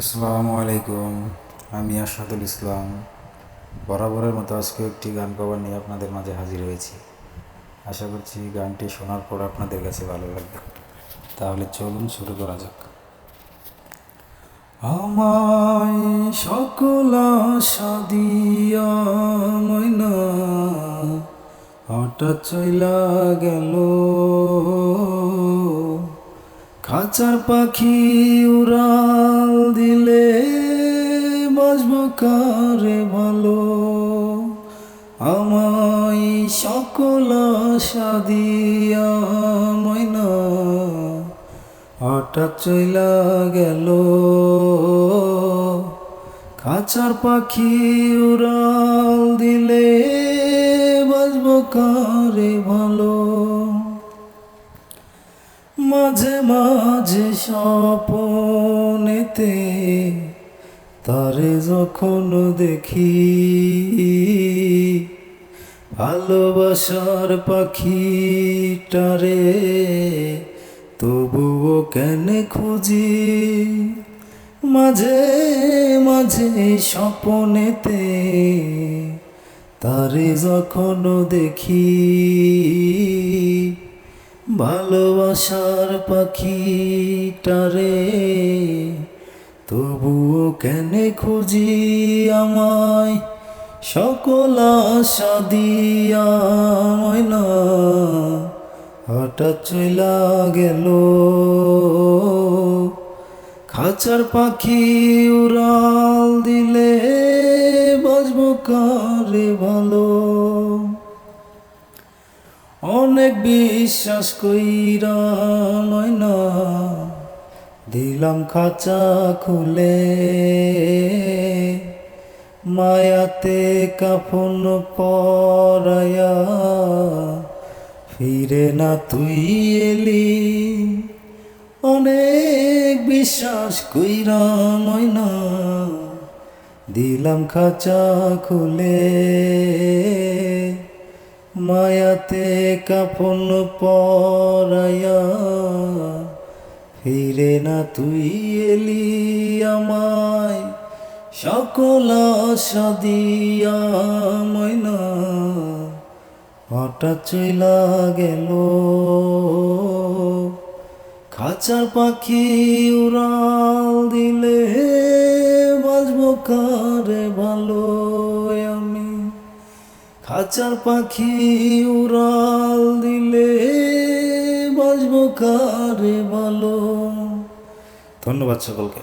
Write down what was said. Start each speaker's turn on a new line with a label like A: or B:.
A: আসসালামু আলাইকুম, আমি আশাদুল ইসলাম। বরাবরের মতো আজকে একটি গান কভার নিয়ে আপনাদের মাঝে হাজির হয়েছি। আশা করছি গানটি শোনার পর আপনাদের কাছে ভালো লাগবে। তাহলে চলুন শুরু করা যাক। আমায় সকল আশা দিয়া ময়না, হঠাৎ চইলা গেল। খাঁচার পাখি উড়াল দিলে বাজব কারে ভালো? আমায় সকল আশা দিয়া ময়না, হঠাৎ চইলা গেল। খাঁচার পাখি উড়াল দিলে বাজব কারে ভালো? মাঝে মাঝে স্বপনেতে তারে যখন দেখি, ভালোবাসার পাখিটারে, তবুও কেন খুঁজি? মাঝে মাঝে স্বপনেতে তারে যখন দেখি ভালোবাসার পাখিটারে, তবুও কেন খুঁজি আমায়? সকল আশা দিয়া ময়না, হঠাৎ চলা গেল। খাঁচার পাখি উড়াল দিলে অনেক বিশ্বাস কইরা ময়না দিলাম খাঁচা খুলে। মায়াতে কাফন পরায়া, ফিরে না তুই এলি। অনেক বিশ্বাস কইরা ময়না দিলাম খাঁচা খুলে। মায়াতে কাপন পরায়া। ফিরে না তুই এলি আমায়। সকল আশা দিয়া ময়না। হঠাৎ চইলা গেল। খাঁচার পাখি উড়াল দিলে বাজবো কারে ভালো? খাঁচার পাখি উড়াল দিলে বাজবো কারে ভালো? ধন্যবাদ সকলকে।